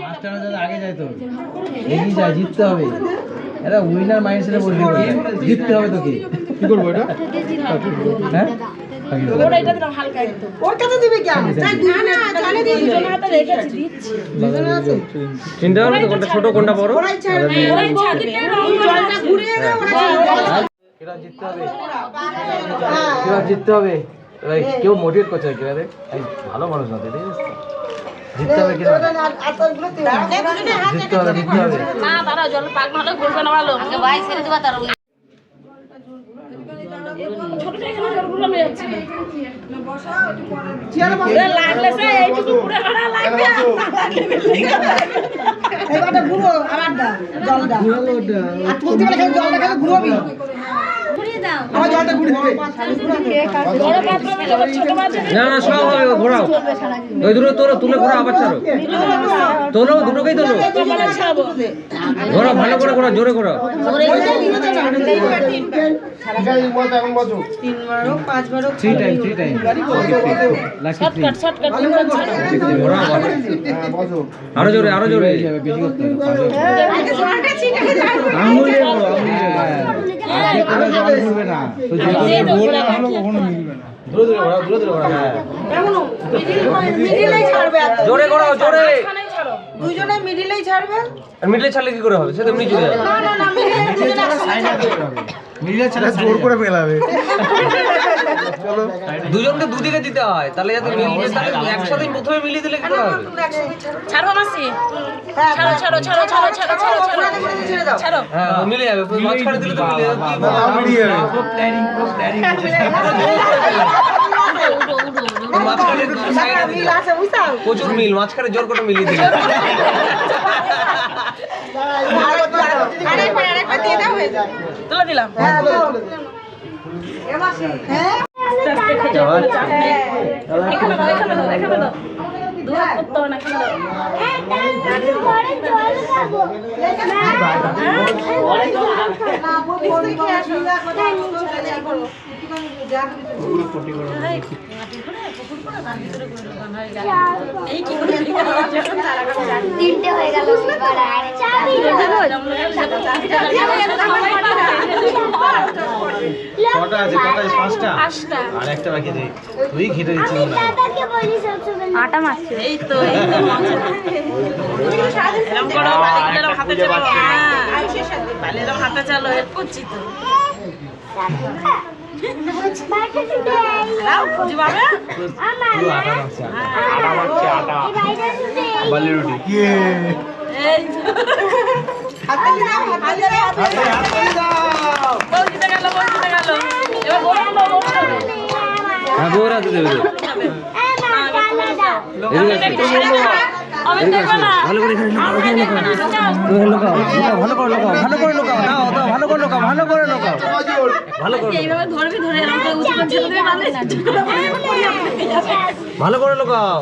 মাস্টাররা যাতে আগে যায় তো। এগিয়ে যায় জিততে হবে। উইনার জিততে হবে তোকে। কি করব এটা? হ্যাঁ? কোনটা ছোট কোনটা বড়? কেরা জিততে হবে। জিততে হবে। এবার কেউ মোটিভেট করছে দেখ এই ভালো মানুষ না তো, ঠিক আছে জিততে হবে কেরা আতরগুলো তুই। দুজনে হাত জিততে হবে জিততে হবে। না তারা জল পাক নাহলে ঘুরবে না ভালো। ভাই ছেড়ে দেবা তার ছোট এখানে জলগুলো মেয়ে যাচ্ছে চেয়ারে বসো ওরা লাগলে সে এইটুকু পুরো ভাড়া লাগবে এবারটা ঘুরো আবার দা জলটা। আর তুলতে গেলে খালি জলটা খালি ঘুরবি আমার জলটা ঘুরে দেবে বড় পাত্র মেলে ছোট পাত্র না না সব হবে ঘোরাও। ওই দুটো তোলো তুলে ঘোরা আবার ছাড়ো। তোলো দুটোকেই তোলো। ঘোরা ভালো করে ঘোরা জোরে ঘোরা আরও জোরে আরও জোরে। বেশি করতে হবে ঘুরবে না। তো যে এই দূরে দূরে ঘোরা দূরে দূরে জোরে ঘোরাও জোরে। দুজনে মিডিলেই ছাড়বে? আর মিডলে ছাড়লে কি করে হবে? সে তো এমনি চলে যাবে। না না না মিডিলে দুজনে ছাড়বে। মিডলে ছাড়া জোর করে মেলাবে চলো। দুজনকে দুদিকে দিতে হয় তাহলে যাতে মিলিয়ে তাহলে একসাথে প্রথমে মিলিয়ে দিলে কি হবে? ছাড়ো। ছাড়ো মাসি। হ্যাঁ ছাড়ো ছাড়ো ছাড়ো ছাড়ো ছাড়ো ছাড়ো ছাড়ো ছাড়ো। হ্যাঁ মিলে যাবে। মাঝখানে দিলে তো মিলে যাবে। কি মিলিয়ে যাবে। প্ল্যানিং প্ল্যানিং মাঝখানে মিল আছে বুঝছ প্রচুর মিল মাঝখানে জোর করে মিলিয়ে দিলে আরেকবার আরেকবার দিয়ে দাও হয়ে যাবে তুলে দিলাম। হ্যাঁ? হ্যাঁ এখানে দাও এখানে দাও। এখানে দাও। দু হাত করতে হবে না এখানে দাও এই তিনটে হয়ে গেল এবার আর চাবি কটা আছে কটা পাঁচটা? পাঁচটা। আর একটা বাকি আছে। তুই ঘেটে দিচ্ছিস হয়। দাদাকে বলি সবসময় আটা মারছে এই তো এই তো এরকম করো বালিগুলো হাতে চালো। হ্যাঁ। বালি এরকম হাতে চালো হেল্প করছি তো। হ্যাঁ বউরা তো দেবে। ভালো করে ভালো করে লুকাও, ভালো করে লুকাও, দাও, দাও, ভালো করে লুকাও, ভালো করে লুকাও। ভালো করে এইভাবে ধরবি ধরে এরকম উঁচু করে ছেড়ে দিবি বাঁধে ভালো করে লুকাও।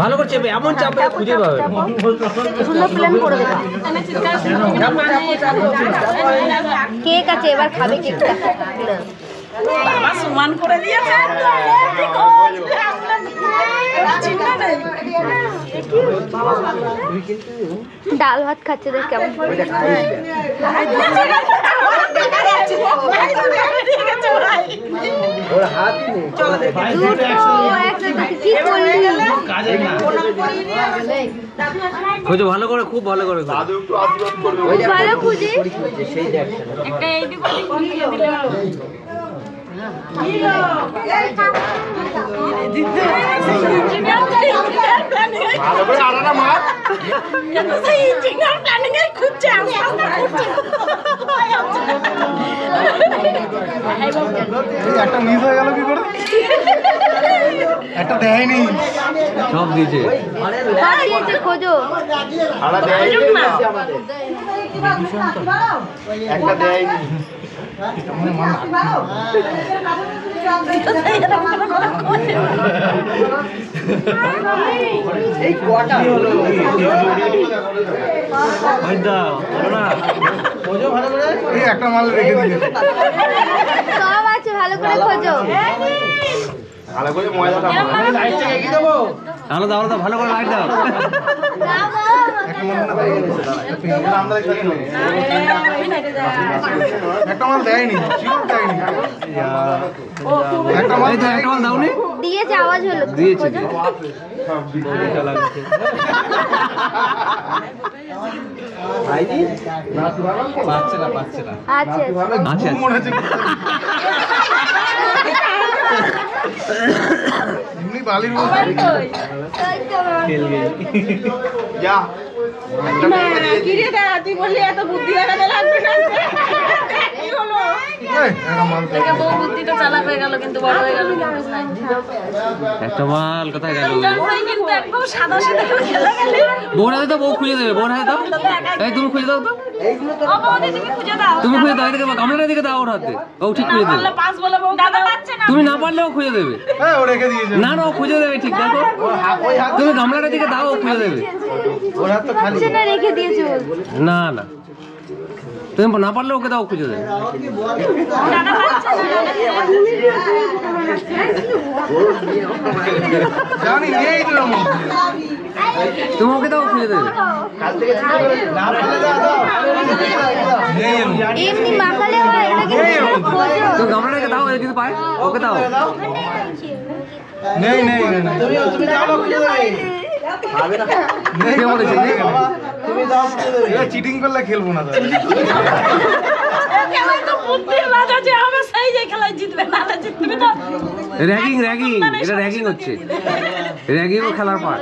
ভালো করে চেপে। এমন চাপে খুঁজে পাবে। সুন্দর প্ল্যান কেক আছে এবার খাবে কেকটা বাবা সমান করে দিয়েছে। ডাল ভাত খাচ্ছে দেখ কেমন? খুঁজো ভালো করে খুব ভালো করে খুঁজো। ভালো খুঁজে। একটা এইটুকু দিয়ে দিলে একটা মিস হয়ে গেল কি করে? একটা দেয়নি। সব দিয়েছে। সব দিয়েছে খোঁজো। একটা দেয়নি। এই কটা হলো? খোঁজো ভালো করে? এই একটা মাল রেখে দিয়েছে সব আছে ভালো করে খোঁজো। ভালো করে ময়দাটা লাইট থেকে দেবো? আলাদা আলাদা ভালো করে লাইট দাও। একটা মাল দেয়নি। একটা মাল দেয়নি একটা মাল এই তো একটা মাল দাওনি? দিয়েছে আওয়াজ হলো। দিয়েছে পাচ্ছে না পাচ্ছে না আছে আছে আছে। মনে হচ্ছে এমনি বালির মধ্যে যা। গেল খুলে গেল কোথায় বোন হাতে তো বউ খুঁজে দেবে বোন হাতে দাও। এই তুমি খুলে দাও তো। তুমি খুঁজে দাও এদিকে গামলাটা দিকে দাও ওর হাতে। ও ঠিক খুঁজে দেবে। বললে পাঁচ বলে বউ দাদা পাচ্ছে না। তুমি না পারলেও খুঁজে দেবে। হ্যাঁ, ও রেখে দিয়েছে। না না ও খুঁজে দেবে ঠিক দেখো। তুমি গামলাটা দিকে দাও ও খুঁজে দেবে। ওর হাত তো খালি। না রেখে দিয়েছে বলছে। না না। তুমি না পারলে ওকে দাও খুঁজে দেবে। তো তুমি ওকে দাও খুঁজে দেবে। হয় তুমি গামলাটাকে দাও যদি পায়। ওকে দাও। নেই নেই। তুমি তুমি দাও না দেবে নেই কে বলেছে? নেই? বাবা, তুমি দাও চিটিং করলে খেলব না খেলায় তো বুদ্ধির রাজা যে হবে সেই যে খেলায় জিতবে না জিতবে তো। র্যাগিং র্যাগিং এটা র্যাগিং হচ্ছে। র্যাগিং ও খেলার পার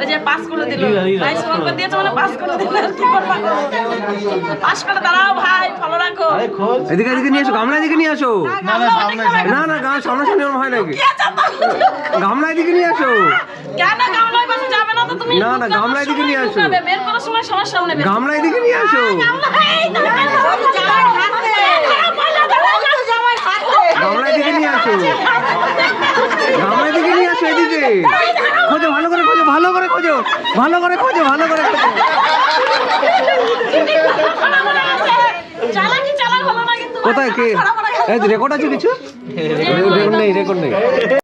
ওই যে পাস করে দিল বাইশ নম্বর দিয়েছে মানে পাস করে দিল কি করবা? পাস করে দাঁড়াও ভাই ফলো রাখো। এদিকে এদিকে নিয়ে আসো গামলা এদিকে নিয়ে আসো না না সামনে সামনে। হয় নাকি? গামলা এদিকে নিয়ে আসো কেন তুমি না, না, নিয়ে আসো। ঢুকাবে, বের করার সময় সবার সামনে গামলা এদিকে নিয়ে আসো। গামলা এদিকে নিয়ে আসো। গামলা এদিকে নিয়ে আসো এদিকে। খোঁজো ভালো করে খোঁজো ভালো করে খোঁজো ভালো করে খোঁজো ভালো করে খোঁজো। চালাকি চালাক হলো না কিন্তু কোথায় কে? এই রেকর্ড আছে কিছু? রেকর্ড নেই রেকর্ড নেই।